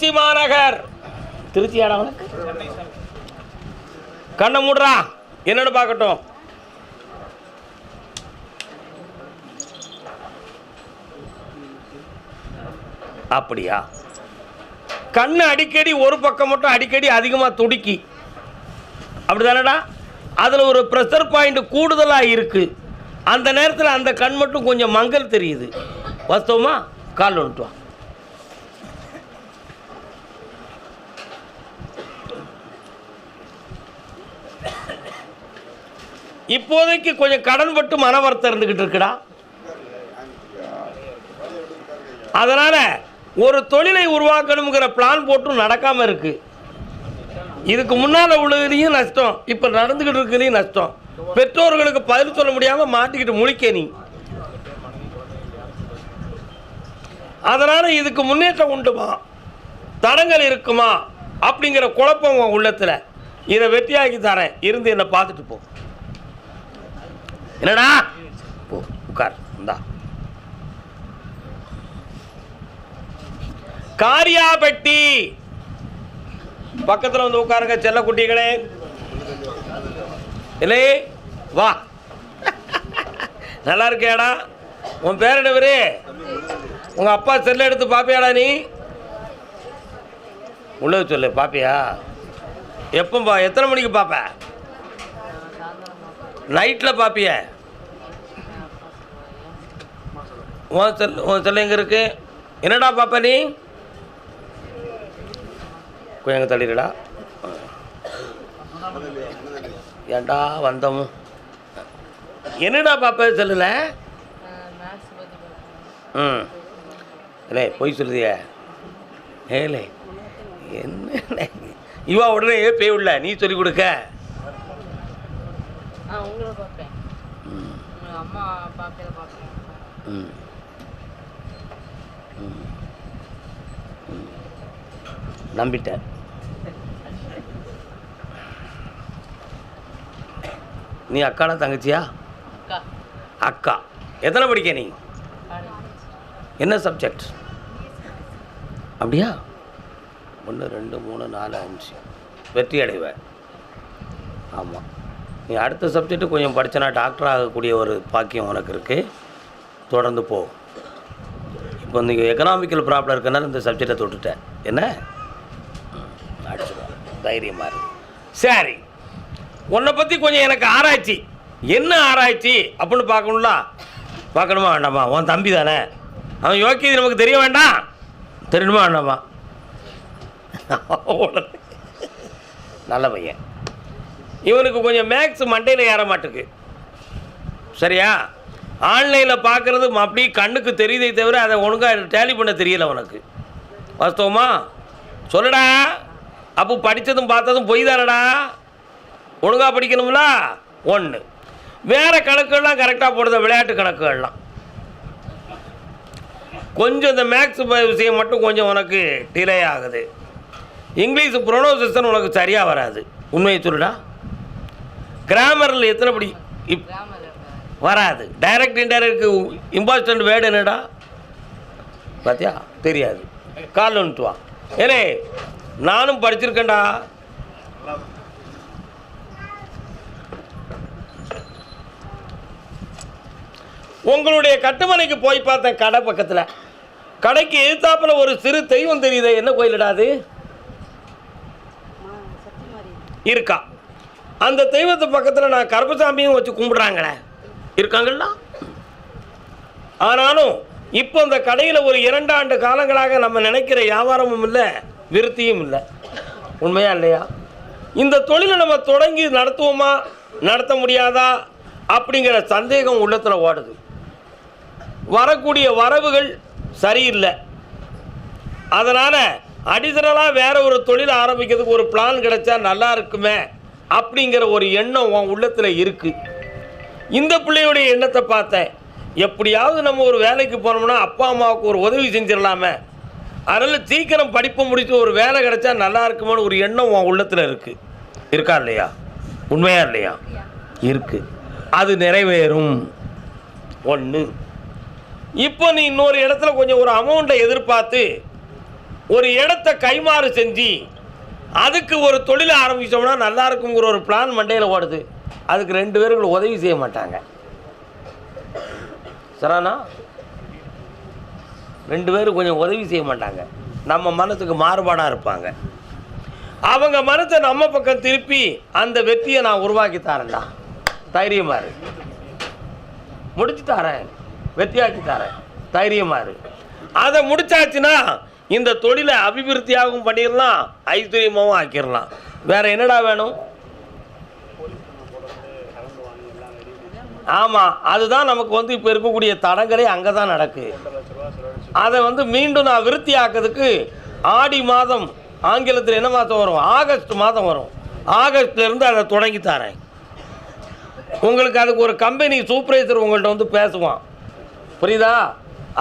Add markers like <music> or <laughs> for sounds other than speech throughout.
திருச்சி மாநகர். திருச்சி உனக்கு? கண்ணை மூடுறா. என்னன்னு பார்க்கட்டும். அப்படியா? கண்ணு அடிக்கடி ஒரு பக்கம் மட்டும் அடிக்கடி அதிகமாக துடிக்கி. அப்படிதானடா? அதில் ஒரு ப்ரெஷர் பாயிண்ட் கூடுதலாக இருக்குது அந்த நேரத்தில் அந்த கண் மட்டும் கொஞ்சம் மங்கல் தெரியுது. வாஸ்தவமா? கால் வந்துட்டு இப்போதைக்கு கொஞ்சம் கடன் பட்டு மனவரத்தை இருந்துக்கிட்டு இருக்குடா. அதனால ஒரு தொழிலை உருவாக்கணுங்கிற பிளான் போட்டும் நடக்காம இருக்கு. இதுக்கு முன்னால் உள்ளதுலேயும் நஷ்டம் இப்போ நடந்துக்கிட்டு இருக்கிறதையும் நஷ்டம். பெற்றோர்களுக்கு பதில் சொல்ல முடியாமல் மாட்டிக்கிட்டு முழிக்க நீ. அதனால இதுக்கு முன்னேற்றம் உண்டுமா? தடங்கள் இருக்குமா? அப்படிங்கிற குழப்பம் உன் உள்ளத்தில். இதை வெற்றியாக்கி தரேன். இருந்து என்னை பார்த்துட்டு போ. என்னடா? போ உட்கார். இந்தா. காரியாபட்டி. பக்கத்தில் வந்து உட்காருங்க செல்ல குட்டிகளே இல்லை வா. நல்லா இருக்கியாடா? உன் பேர் என்னவரு உங்கள் அப்பா செல்ல எடுத்து பாப்பியாடா நீ? உள்ளது சொல்லு பாப்பியா? எப்போ எத்தனை மணிக்கு பார்ப்பேன் நைட்டில் பாப்பிய. உன் செல் உன் செல்ல எங்கே இருக்கு? என்னடா பாப்ப நீ? கொஞ்சம் எங்கே தள்ளிடுடா. ஏன்டா வந்தோம்? என்னடா பாப்ப செல்லுல? ம். இல்லை பொய் சொல்லுதிய. ஏலே என்ன? இவா உடனே பேய் உள்ள நீ சொல்லிக் கொடுக்க. ஆ உங்களை பார்ப்பேன். உங்க அம்மா பார்ப்பேன் பார்ப்பேன். ம் ம். நம்பிட்டேன். நீ அக்காடா தங்கச்சியா? அக்கா. அக்கா. எத்தனை படிக்க நீ? என்ன சப்ஜெக்ட் அப்படியா? ஒன்று ரெண்டு மூணு நாலு அஞ்சு. வெற்றி அடைவேன் ஆமாம் நீ அடுத்த சப்ஜெக்ட்டு கொஞ்சம் படித்தனா டாக்டர் ஆகக்கூடிய ஒரு பாக்கியம் உனக்கு இருக்குது தொடர்ந்து போ. இப்போ நீங்கள் எக்கனாமிக்கல் ப்ராப்ளம் இருக்கனால இந்த சப்ஜெக்டை தொட்டுட்டேன். என்ன? அடிச்சுடுவோம் தைரியமாக இருக்கு சரி. உன்னை பற்றி கொஞ்சம் எனக்கு ஆராய்ச்சி. என்ன ஆராய்ச்சி? அப்படின்னு பார்க்கணும்ல? பார்க்கணுமா வேண்டாமா? உன் தம்பி தானே. அவன் யோக்கியது நமக்கு தெரிய வேண்டாம். தெரியணுமா வேண்டாமா? <laughs> நல்ல பையன். இவனுக்கு கொஞ்சம் மேக்ஸ் மண்டையில் ஏற மாட்டுக்கு. சரியா? ஆன்லைனில் பார்க்குறது அப்படியே கண்ணுக்கு தெரியுதே தவிர அதை ஒழுங்காக டேலி பண்ண தெரியல உனக்கு வாஸ்தவமா? சொல்லுடா. அப்போ படித்ததும் பார்த்ததும் பொய் தானடா? ஒழுங்காக படிக்கணும்ல? ஒன்று வேறு கணக்குகள்லாம் கரெக்டாக போடுத விளையாட்டு கணக்குகள்லாம். கொஞ்சம் இந்த மேக்ஸ் விஷயம் மட்டும் கொஞ்சம் உனக்கு டிலே ஆகுது. இங்கிலீஷ் ப்ரொனவுன்சேஷன் உனக்கு சரியாக வராது. உண்மையை சொல்லுடா. கிராமரில் எத்தனை படி? இப் வராது. டைரக்ட் இன்டைரக்ட் இம்பார்ட்டன்ட் வேர்டு என்னடா? பார்த்தியா தெரியாது. கால் வந்துட்டு வா. ஏனே நானும் படிச்சிருக்கேன்டா. உங்களுடைய கட்டுமனைக்கு போய் பார்த்தேன் கடை பக்கத்தில். கடைக்கு எதிர்த்தாப்புல ஒரு சிறு தெய்வம் தெரியுதே என்ன கோயிலடா அது? இருக்கா. அந்த தெய்வத்து பக்கத்தில் நான் கருப்பசாமியும் வச்சு கும்பிடுறாங்களே. இருக்காங்களா ஆனாலும் இப்போ அந்த கடையில் ஒரு இரண்டு ஆண்டு காலங்களாக நம்ம நினைக்கிற வியாபாரமும் இல்லை விருத்தியும் இல்லை. உண்மையா இல்லையா? இந்த தொழிலை நம்ம தொடங்கி நடத்துவோமா? நடத்த முடியாதா? அப்படிங்கிற சந்தேகம் உள்ளத்தில் ஓடுது. வரக்கூடிய வரவுகள் சரியில்லை. அதனால் அடிஷனலாக வேறு ஒரு தொழில் ஆரம்பிக்கிறதுக்கு ஒரு பிளான் கிடைச்சா நல்லா இருக்குமே. அப்படிங்கிற ஒரு எண்ணம் உன் உள்ளத்தில் இருக்குது இந்த பிள்ளையுடைய எண்ணத்தை பார்த்தேன். எப்படியாவது நம்ம ஒரு வேலைக்கு போனோம்னா அப்பா அம்மாவுக்கு ஒரு உதவி செஞ்சிடலாமே. அதனால் சீக்கிரம் படிப்பு முடித்து ஒரு வேலை கிடைச்சா நல்லா இருக்குமோன்னு ஒரு எண்ணம் உன் உள்ளத்தில் இருக்குது இருக்கா இல்லையா? உண்மையா இல்லையா? இருக்குது அது நிறைவேறும். ஒன்று இப்போ நீ இன்னொரு இடத்துல கொஞ்சம் ஒரு அமௌண்ட்டை எதிர்பார்த்து ஒரு இடத்த கைமாறு செஞ்சு அதுக்கு ஒரு தொழிலை ஆரம்பித்தோம்னா நல்லா இருக்குங்கிற ஒரு பிளான் மண்டையில் ஓடுது. அதுக்கு ரெண்டு பேரும் உதவி செய்ய மாட்டாங்க. சரானா ரெண்டு பேரும் கொஞ்சம் உதவி செய்ய மாட்டாங்க. நம்ம மனத்துக்கு மாறுபாடாக இருப்பாங்க. அவங்க மனத்தை நம்ம பக்கம் திருப்பி அந்த வெற்றியை நான் உருவாக்கி தரேன்டா. தைரியமா இரு. முடிச்சு தரேன். வெற்றியாக்கி தரேன். தைரியமாக இரு. அதை முடிச்சாச்சுன்னா இந்த தொழிலை அபிவிருத்தியாகவும் பண்ணிடலாம் ஐஸ்வர்யமாகவும் ஆக்கிடலாம். வேறு என்னடா வேணும்? ஆமாம் அதுதான் நமக்கு வந்து இப்போ இருக்கக்கூடிய தடங்களே அங்கே தான் நடக்கு. அதை வந்து மீண்டும் நான் விருத்தி ஆக்கிறதுக்கு ஆடி மாதம் ஆங்கிலத்தில் என்ன மாதம் வரும்? ஆகஸ்ட் மாதம் வரும். ஆகஸ்ட்லேருந்து அதை தொடங்கி தரேன். உங்களுக்கு அதுக்கு ஒரு கம்பெனி சூப்பர்வைசர் உங்கள்கிட்ட வந்து பேசுவான். புரியுதா?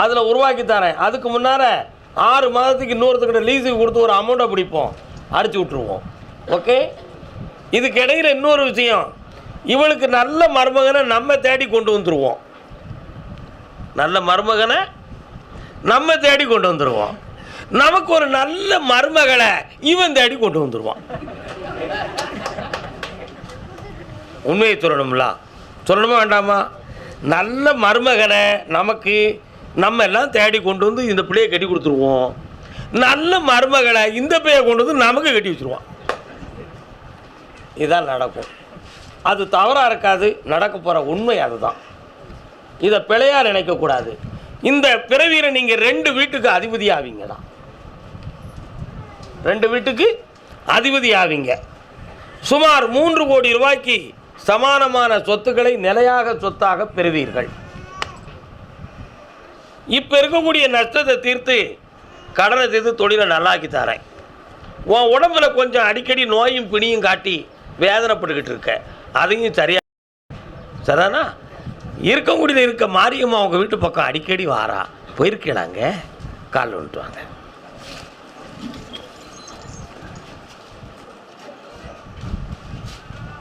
அதில் உருவாக்கி தரேன். அதுக்கு முன்னார ஆறு மாதத்துக்கு இன்னொருத்தக்கிட்ட லீஸுக்கு கொடுத்து ஒரு அமௌண்ட்டை பிடிப்போம். அரைச்சி விட்ருவோம் ஓகே இதுக்கு இடையில் இன்னொரு விஷயம். இவளுக்கு நல்ல மருமகனை நம்ம தேடி கொண்டு வந்துடுவோம் நல்ல மருமகனை நம்ம தேடி கொண்டு வந்துடுவோம் நமக்கு ஒரு நல்ல மருமகளை இவன் தேடி கொண்டு வந்துடுவான் உண்மையை சொல்லணும்ல? சொல்லணுமா வேண்டாமா? நல்ல மருமகனை நமக்கு நம்ம எல்லாம் தேடி கொண்டு வந்து இந்த பிள்ளையை கட்டி கொடுத்துருவோம். நல்ல மருமகளை இந்த பிள்ளையை கொண்டு வந்து நமக்கு கட்டி வச்சுருவான். இதான் நடக்கும். அது தவறாக இருக்காது நடக்க போகிற உண்மை அதுதான். இதை பிழையாக நினைக்கக்கூடாது இந்த பிறவியில் நீங்கள் ரெண்டு வீட்டுக்கு அதிபதி ஆவீங்க தான் ரெண்டு வீட்டுக்கு அதிபதி ஆவீங்க. சுமார் மூன்று கோடி ரூபாய்க்கு சமானமான சொத்துக்களை நிலையாக சொத்தாக பெறுவீர்கள். இப்போ இருக்கக்கூடிய நஷ்டத்தை தீர்த்து கடனை தீர்த்து தொழிலை நல்லாக்கி தரேன். உன் உடம்புல கொஞ்சம் அடிக்கடி நோயும் பிணியும் காட்டி வேதனைப்பட்டுக்கிட்டு இருக்க. அதையும் சரியா சரிதானா இருக்கக்கூடியது இருக்க மாரியம்மா அவங்க வீட்டு பக்கம் அடிக்கடி வாரா. போயிருக்கலாங்க காலில் வந்துட்டு வாங்க.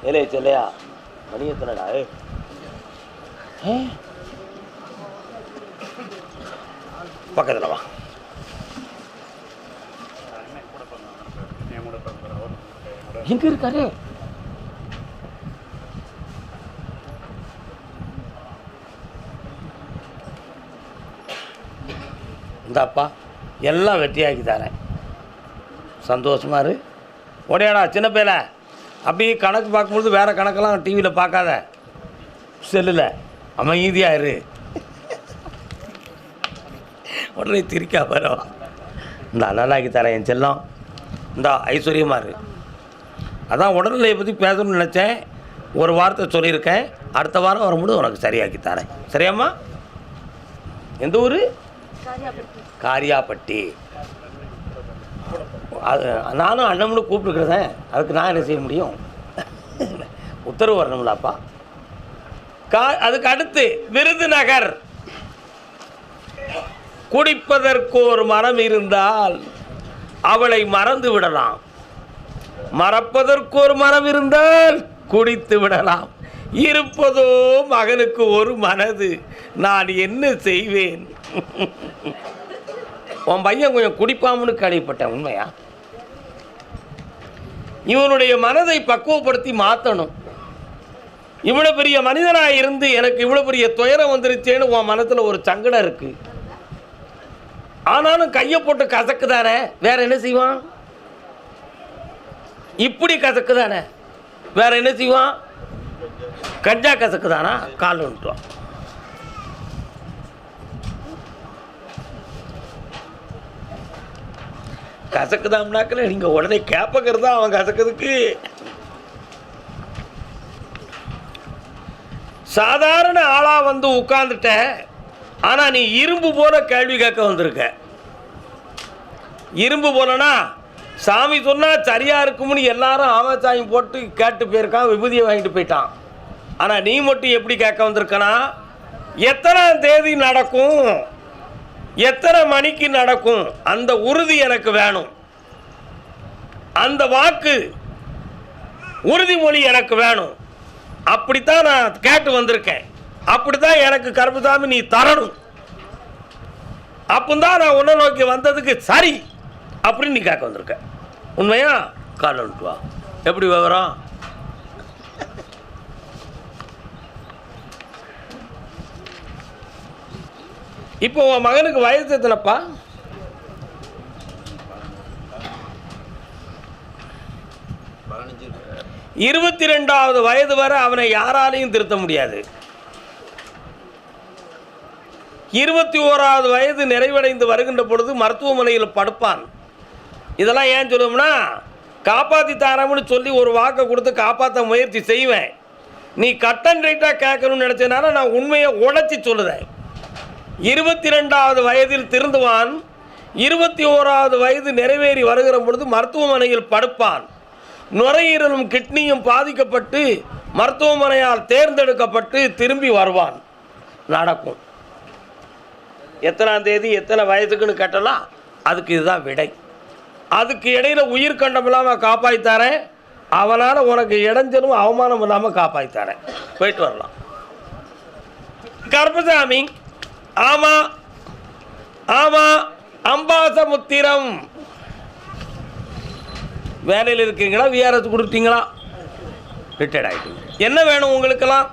ஏலே செல்லையா? மணி எத்தனைடா ஏ பக்கத்தில் வா. எங்க இருக்காரு? இந்தாப்பா எல்லாம் வெற்றியாக்கி தரேன். சந்தோஷமா இரு. ஓடியாடா சின்ன பையல அப்படியே கணக்கு பார்க்கும்பொழுது வேறு கணக்கெல்லாம் டிவியில் பார்க்காத. செல்லில் அமைதியாக இரு. உடனே திரிக்கா வரும் இந்த அண்ணனாக்கி தரேன் என் செல்லம். இந்த ஐஸ்வர்யமாக இருக்கு அதான் உடல்நிலையை பற்றி பேசணும்னு நினச்சேன். ஒரு வாரத்தை சொல்லியிருக்கேன். அடுத்த வாரம் வரும்போது உனக்கு சரியாக்கி தரேன். சரியாம்மா? எந்த ஊர்? காரியாப்பட்டி அது நானும் அண்ணம்னு கூப்பிட்டுக்கிறதேன். அதுக்கு நான் என்ன செய்ய முடியும்? உத்தரவு வரணும்லாப்பா. கா அதுக்கு அடுத்து விருதுநகர். குடிப்பதற்கு ஒரு மரம் இருந்தால் அவளை மறந்து விடலாம். மறப்பதற்கு ஒரு மரம் இருந்தால் குடித்து விடலாம். இருப்பதோ மகனுக்கு ஒரு மனது. நான் என்ன செய்வேன்? <laughs> உன் பையன் கொஞ்சம் குடிப்பாமனு கேள்விப்பட்டேன் உண்மையா? இவனுடைய மனதை பக்குவப்படுத்தி மாற்றணும் இவ்வளோ பெரிய மனிதனாக இருந்து எனக்கு இவ்வளோ பெரிய துயரம் வந்துருச்சேன்னு உன் மனத்தில் ஒரு சங்கடம் இருக்குது ஆனாலும் கையை போட்டு கசக்குதானே? வேற என்ன செய்வான்? இப்படி கசக்குதானே? வேற என்ன செய்வான்? கஞ்சா கசக்குதானா? கால் வந்துட்டுவான் கசக்குதாம்னாக்கல நீங்கள் உடனே கேப்பக்கிறது தான் அவன் கசக்குதுக்கு சாதாரண ஆளாக வந்து உட்காந்துட்டேன் ஆனால் நீ இரும்பு போல கேள்வி கேட்க வந்திருக்க. இரும்பு போலனா சாமி சொன்னால் சரியாக இருக்கும்னு எல்லாரும் ஆமாச்சாமி போட்டு கேட்டு போயிருக்கான் விபூதியை வாங்கிட்டு போயிட்டான். ஆனால் நீ மட்டும் எப்படி கேட்க வந்திருக்கனா? எத்தனாம் தேதி நடக்கும்? எத்தனை மணிக்கு நடக்கும்? அந்த உறுதி எனக்கு வேணும். அந்த வாக்கு உறுதிமொழி எனக்கு வேணும். அப்படித்தான் நான் கேட்டு வந்திருக்கேன். அப்படித்தான் எனக்கு கருப்புசாமி நீ தரணும். அப்பந்தான் நான் உன்னை நோக்கி வந்ததுக்கு சரி அப்படின்னு நீ கேட்க வந்திருக்க. உண்மையா? கால் வந்துட்டு வா. எப்படி விவரம்? இப்போ உன் மகனுக்கு வயசு எத்தனைப்பா? இருபத்தி ரெண்டாவது வயது வரை அவனை யாராலையும் திருத்த முடியாது. இருபத்தி ஓராவது வயது நிறைவடைந்து வருகின்ற பொழுது மருத்துவமனையில் படுப்பான். இதெல்லாம் ஏன் சொல்லுவோம்னா காப்பாற்றி தரேன்னு சொல்லி ஒரு வாக்கை கொடுத்து காப்பாற்ற முயற்சி செய்வேன். நீ கட் அண்ட் ரைட்டாக கேட்கணும்னு நினச்சதுனால நான் உண்மையை உடச்சி சொல்லுதேன் இருபத்தி ரெண்டாவது வயதில் திருந்துவான். இருபத்தி ஓராவது வயது நிறைவேறி வருகிற பொழுது மருத்துவமனையில் படுப்பான். நுரையீரலும் கிட்னியும் பாதிக்கப்பட்டு மருத்துவமனையால் தேர்ந்தெடுக்கப்பட்டு திரும்பி வருவான். நடக்கும். எத்தனாம் தேதி எத்தனை வயதுக்குன்னு கேட்டலாம்? அதுக்கு இதுதான் விடை. அதுக்கு இடையில உயிர் கண்டம் இல்லாமல் காப்பாற்றித்தாரேன் அவனால் உனக்கு இடைஞ்சலும் அவமானம் இல்லாமல் காப்பாற்றித்தாரேன் போயிட்டு வரலாம். கருப்பசாமி ஆமாம் ஆமாம் அம்பாசமுத்திரம். வேலையில் இருக்கீங்களா? விஆர்எஸ் கொடுத்தீங்களா ரிட்டையர்ட் ஆகிட்டீங்க என்ன வேணும் உங்களுக்கெல்லாம்?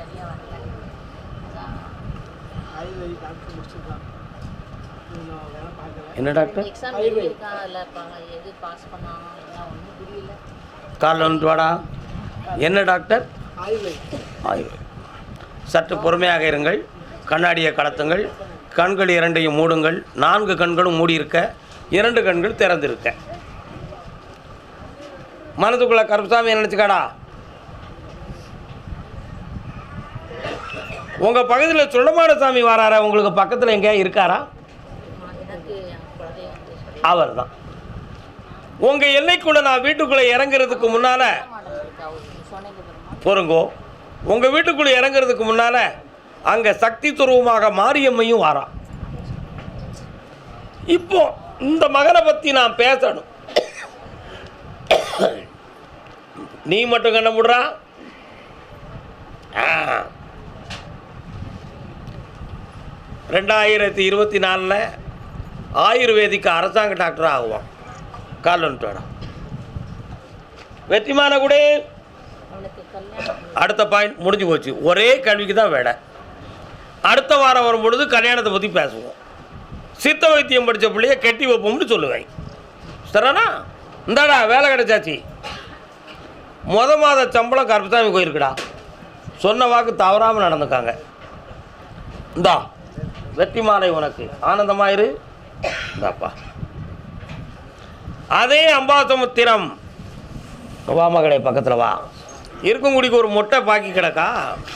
சரியாக வரல ஆயுர்வேதி டாக்டர் என்ன டாக்டர் காலில் வாடா. என்ன டாக்டர்? சற்று பொறுமையாக இருங்கள். கண்ணாடியை கலத்துங்கள். கண்கள் இரண்டையும் மூடுங்கள். நான்கு கண்களும் மூடியிருக்க. இரண்டு கண்கள் திறந்திருக்க. மனதுக்குள்ள கருப்பசாமி நினச்சிக்காடா? உங்கள் பகுதியில் சுடமான சாமி வராரா? உங்களுக்கு பக்கத்தில் எங்கேயா இருக்காரா? அவர் தான் உங்கள் எல்லைக்குள்ளே நான் வீட்டுக்குள்ளே இறங்குறதுக்கு முன்னால் பொறுங்கோ உங்கள் வீட்டுக்குள்ளே இறங்குறதுக்கு முன்னால் அங்கே சக்தி துருவமாக மாரியம்மையும் வாரா. இப்போ இந்த மகனை பற்றி நான் பேசணும். நீ மட்டும் கண்ண முடுறா ஆ. ரெண்டாயிரத்தி இருபத்தி நாலில் ஆயுர்வேதிக்கு அரசாங்க டாக்டர் ஆகுவான். கால் வெற்றிமான கூட. அடுத்த பாயிண்ட் முடிஞ்சு போச்சு. ஒரே கல்விக்கு தான் வேலை. அடுத்த வாரம் வரும் பொழுது கல்யாணத்தை பற்றி பேசுவோம். சித்த வைத்தியம் படித்த பிள்ளைய கட்டி வைப்போம்னு சொல்லுவேன். சரிண்ணா இந்தாடா வேலை கிடைச்சாச்சு. முத மாத சம்பளம் கருப்பசாமி கோயிருக்குடா சொன்ன வாக்கு தவறாமல் நடந்துக்காங்க. இந்தா. வெற்றி மாலை உனக்கு. ஆனந்தமாயிரு. இந்தாப்பா. அதே அம்பாசமுத்திரம். வா மகளே பக்கத்தில் வா. இருக்கங்குடிக்கு ஒரு மொட்டை பாக்கி கிடக்கா?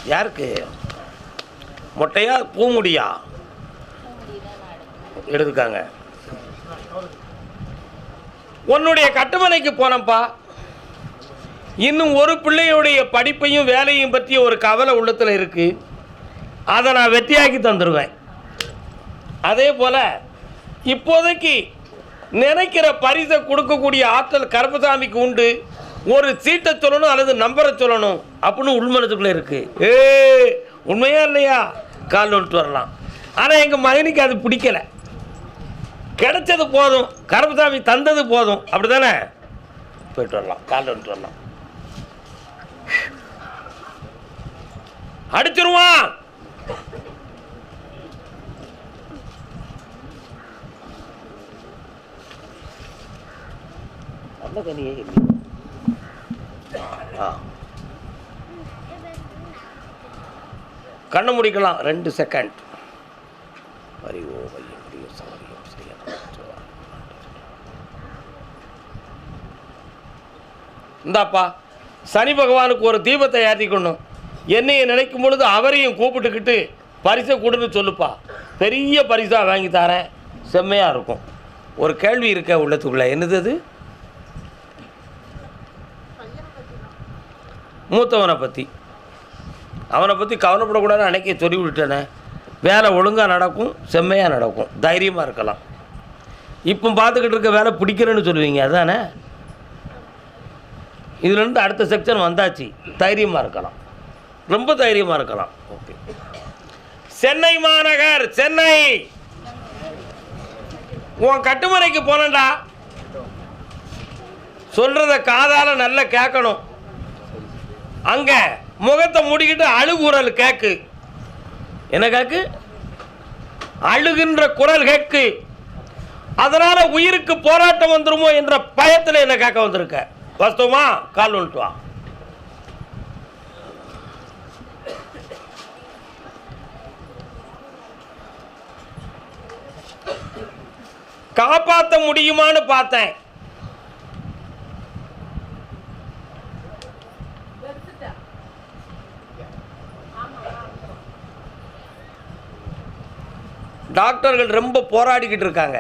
யாருக்கு? மொட்டையா பூமுடியா? எடுத்துக்காங்க. உன்னுடைய கட்டுமனைக்கு போனப்பா இன்னும் ஒரு பிள்ளையுடைய படிப்பையும் வேலையும் பற்றிய ஒரு கவலை உள்ளத்தில் இருக்கு. அதை நான் வெற்றியாக்கி தந்துடுவேன் அதே போல் இப்போதைக்கு நினைக்கிற பரிசை கொடுக்கக்கூடிய ஆற்றல் கருப்பசாமிக்கு உண்டு. ஒரு சீட்டை சொல்லணும் அல்லது நம்பரை சொல்லணும் அப்படின்னு உள்மனத்துக்குள்ளே இருக்கு. ஏ உண்மையா இல்லையா? கால் நோட்டு வரலாம். ஆனால் எங்கள் மகனுக்கு அது பிடிக்கல. கிடைச்சது போதும். கருப்பசாமி தந்தது போதும். அப்படி தானே போயிட்டு வரலாம். கால் வந்துட்டு வரலாம். அடிச்சிருவான். அந்த கனியே இல்லை கண்ணை முடிக்கலாம் ரெண்டு செகண்ட் ஹரி இந்தாப்பா சனி பகவானுக்கு ஒரு தீபத்தை ஏற்றிக்கணும் என்னையை நினைக்கும் பொழுது அவரையும் கூப்பிட்டுக்கிட்டு பரிசை கொடுன்னு சொல்லுப்பா. பெரிய பரிசாக வாங்கி தரேன். செம்மையாக இருக்கும். ஒரு கேள்வி இருக்க உள்ளத்துக்குள்ள. என்னது அது? மூத்தவனை பற்றி அவனை பற்றி கவலைப்படக்கூடாதுன்னு அன்னைக்கே சொல்லி விட்டுட்டேனே வேலை ஒழுங்காக நடக்கும் செம்மையாக நடக்கும். தைரியமாக இருக்கலாம். இப்போ பார்த்துக்கிட்டு இருக்க வேலை பிடிக்கிறேன்னு சொல்லுவீங்க அதானே? இதுலேருந்து அடுத்த செக்ஷன் வந்தாச்சு. தைரியமாக இருக்கலாம். ரொம்ப தைரியமாக இருக்கலாம். ஓகே. சென்னை மாநகர் சென்னை! உன் கட்டுமனைக்கு போனேன்டா. சொல்கிறத காதால் நல்லா கேட்கணும். அங்க முகத்தை மூடிக்கிட்டு அழுகுரல் கேக்கு. என்ன கேக்கு? அழுகின்ற குரல் கேக்கு. அதனால உயிருக்கு போராட்டம் வந்துருமோ என்ற பயத்தில் என்ன கேட்க வந்திருக்க? வஸ்துவமா? கால் வந்துட்டு வா. காப்பாற்ற முடியுமான்னு பார்த்தேன். டாக்டர்கள் ரொம்ப போராடிக்கிட்டு இருக்காங்க.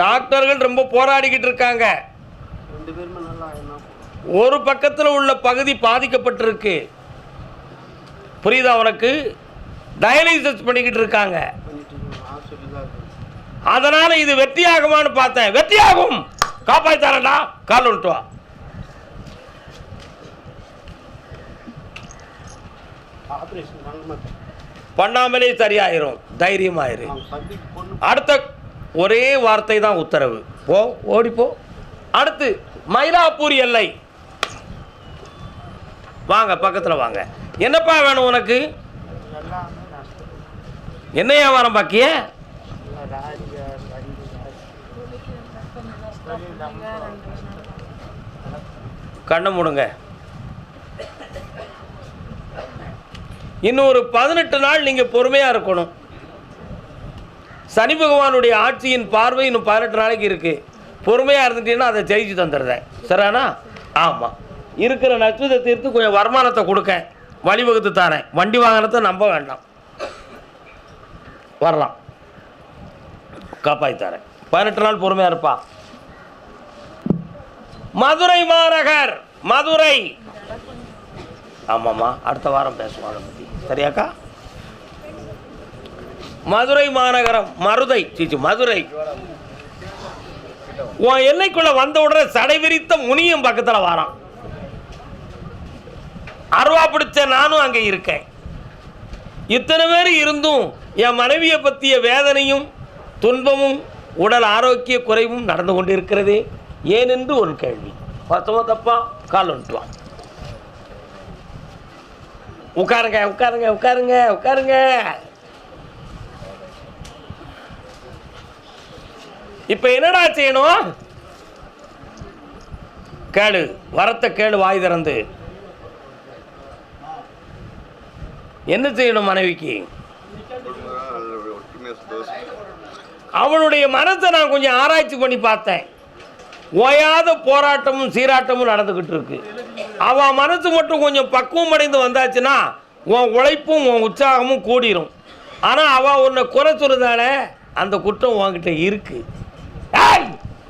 டாக்டர்கள் ரொம்ப போராடிக்கிட்டு இருக்காங்க. ஒரு பக்கத்தில் உள்ள பகுதி பாதிக்கப்பட்டிருக்கு. புரியுதா உனக்கு? டயலிசிஸ் பண்ணிக்கிட்டு இருக்காங்க. அதனால் அதனால இது வெற்றியாகுமான்னு பார்த்தேன். வெற்றியாகும். காப்பாத்தாரடா கால் வந்துட்டு வா. ஆப்ரேஷன் பண்ண மாட்டேன் பண்ணாமலே சரியாயிரும். தைரியமாயிரு. அடுத்த ஒரே வார்த்தை தான் உத்தரவு. போ ஓடிப்போ அடுத்து மயிலாப்பூர் எல்லை. வாங்க பக்கத்தில் வாங்க. என்னப்பா வேணும் உனக்கு? என்ன வியாபாரம் பாக்கிய? கண்ணை மூடுங்க. இன்னும் ஒரு பதினெட்டு நாள் நீங்கள் பொறுமையாக இருக்கணும். சனி பகவானுடைய ஆட்சியின் பார்வை இன்னும் பதினெட்டு நாளைக்கு இருக்குது பொறுமையாக இருந்துட்டீங்கன்னா அதை ஜெயிச்சு தந்துடுறேன். சரியானா ஆமாம் இருக்கிற நட்சத்திரத்திற்கு கொஞ்சம் வருமானத்தை கொடுக்க வழிவகுத்து தரேன். வண்டி வாகனத்தை நம்ப வேண்டாம். வரலாம். காப்பாற்றி தரேன். பதினெட்டு நாள் பொறுமையாக இருப்பா. மதுரை மாநகர். மதுரை. ஆமாம்மா. அடுத்த வாரம் பேசுவோம். அதை பற்றி சரியாக்கா? மதுரை மாநகரம் மருதை சீச்சு மதுரை. உன் எல்லைக்குள்ள வந்த உடனே சடை விரித்த முனியும் பக்கத்தில் வாரான். அருவா பிடிச்ச நானும் அங்கே இருக்கேன். இத்தனை பேர் இருந்தும் என் மனைவியை பற்றிய வேதனையும் துன்பமும் உடல் ஆரோக்கிய குறைவும் நடந்து கொண்டிருக்கிறது ஏனென்று ஒரு கேள்வி. மொத்தமாக தப்பா? கால் வந்துட்டுவான் உட்காருங்க உட்காருங்க உட்காருங்க உட்காருங்க. இப்போ என்னடா செய்யணும்? கேளு வரத்த கேளு வாய் திறந்து. என்ன செய்யணும் மனைவிக்கு? அவனுடைய மனத்தை நான் கொஞ்சம் ஆராய்ச்சி பண்ணி பார்த்தேன். ஓயாத போராட்டமும் சீராட்டமும் நடந்துக்கிட்டு இருக்கு. அவன் மனசு மட்டும் கொஞ்சம் பக்குவம் அடைந்து வந்தாச்சுன்னா உன் உழைப்பும் உன் உற்சாகமும் கூடிரும். ஆனால் அவள் உன்னை குறை சொல்லுதானே அந்த குற்றம் உன்கிட்ட இருக்கு.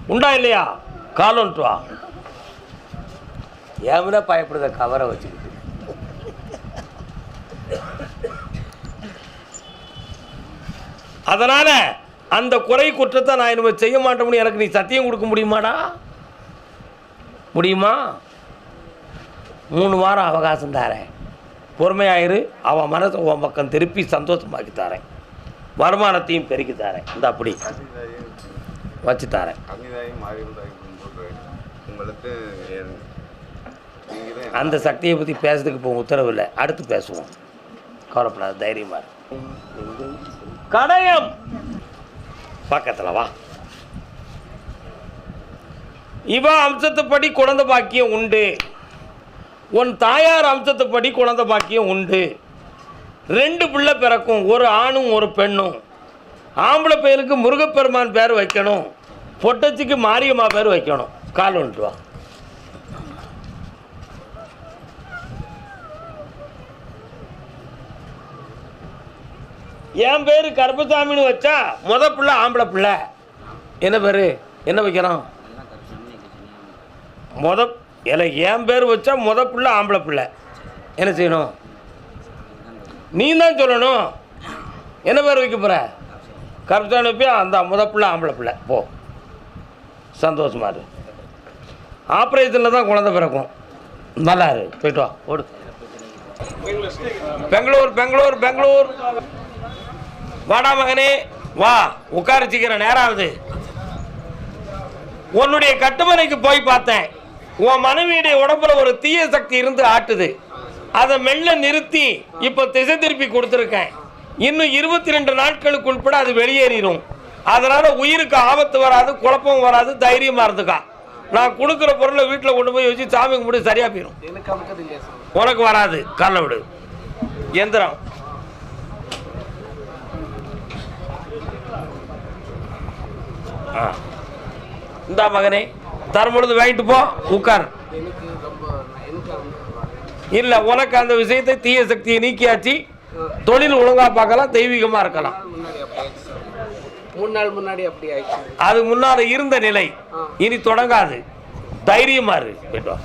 உண்டா இல்லையா? காலன்ட்டு வா. ஏமனா பயப்படுத கவரை வச்சுக்கிட்டு. அதனால அந்த குறை குற்றத்தை நான் இனிமேல் செய்ய மாட்டோம்னு எனக்கு நீ சத்தியம் கொடுக்க முடியுமாடா? முடியுமா? மூணு வாரம் அவகாசம் தாரேன். பொறுமையாயிரு அவன் மனசை உன் பக்கம் திருப்பி சந்தோஷமாக்கி தரேன். வருமானத்தையும் பெருக்கி தரேன். இந்த அப்படி. வச்சு தரேன். அந்த சக்தியை பற்றி பேசுறதுக்கு இப்போ உத்தரவு இல்லை. அடுத்து பேசுவோம். கவலைப்படாத தைரியமா இரு. கடையம்! பக்கத்தில் வா. இவ அம்சத்துப்படி குழந்தை பாக்கியம் உண்டு. உன் தாயார் அம்சத்துப்படி குழந்தை பாக்கியம் உண்டு. ரெண்டு பிள்ளை பிறக்கும் ஒரு ஆணும் ஒரு பெண்ணும். ஆம்பளை பேருக்கு முருகப்பெருமான் பேர் வைக்கணும். பொட்டச்சிக்கு மாரியம்மா பேர் வைக்கணும். கால் வந்துட்டு வா. என் பேர் கருப்பசாமின்னு வச்சா முத பிள்ளை ஆம்பளை பிள்ளை. என்ன பேர்? என்ன வைக்கிறோம் முத இல்லை என் பேர் வச்சா முத பிள்ளை ஆம்பளை பிள்ளை. என்ன செய்யணும்? நீ தான் சொல்லணும். என்ன பேர் வைக்க போகிற கருப்பசாமி வைப்பியா? அந்த முத பிள்ளை ஆம்பளை பிள்ளை. போ. சந்தோஷமா இரு. ஆப்ரேஷனில் தான் குழந்தை பிறக்கும். நல்லா இரு. போயிட்டு வா. ஓடு. பெங்களூர் பெங்களூர் பெங்களூர். வாடா மகனே வா உட்காரிச்சிக்கிற நேரம் ஆகுது உன்னுடைய கட்டுமனைக்கு போய் பார்த்தேன். உன் மனைவியுடைய உடம்புல ஒரு தீய சக்தி இருந்து ஆட்டுது. அதை மெல்ல நிறுத்தி இப்போ திசை திருப்பி கொடுத்துருக்கேன். இன்னும் இருபத்தி ரெண்டு நாட்களுக்கு உட்பட அது வெளியேறிடும் அதனால உயிருக்கு ஆபத்து வராது குழப்பம் வராது தைரியமா இருந்துக்கா. நான் கொடுக்குற பொருளை வீட்டில் கொண்டு போய் வச்சு சாமி கும்பிட்டு சரியா போயிடும் உனக்கு வராது. காலைல விடு. எந்திரம். ஆ. இந்தா மகனே தரும்பொழுது வாங்கிட்டு போ உட்கார். இல்லை உனக்கு அந்த விஷயத்தை தீய சக்தியை நீக்கியாச்சு. தொழில் ஒழுங்கா பார்க்கலாம் தெய்வீகமா இருக்கலாம். முன்னாடி அப்படி ஆயிடுச்சு. அது முன்னால இருந்த நிலை. இனி தொடங்காது. தைரியமா இரு போயிட்டு வா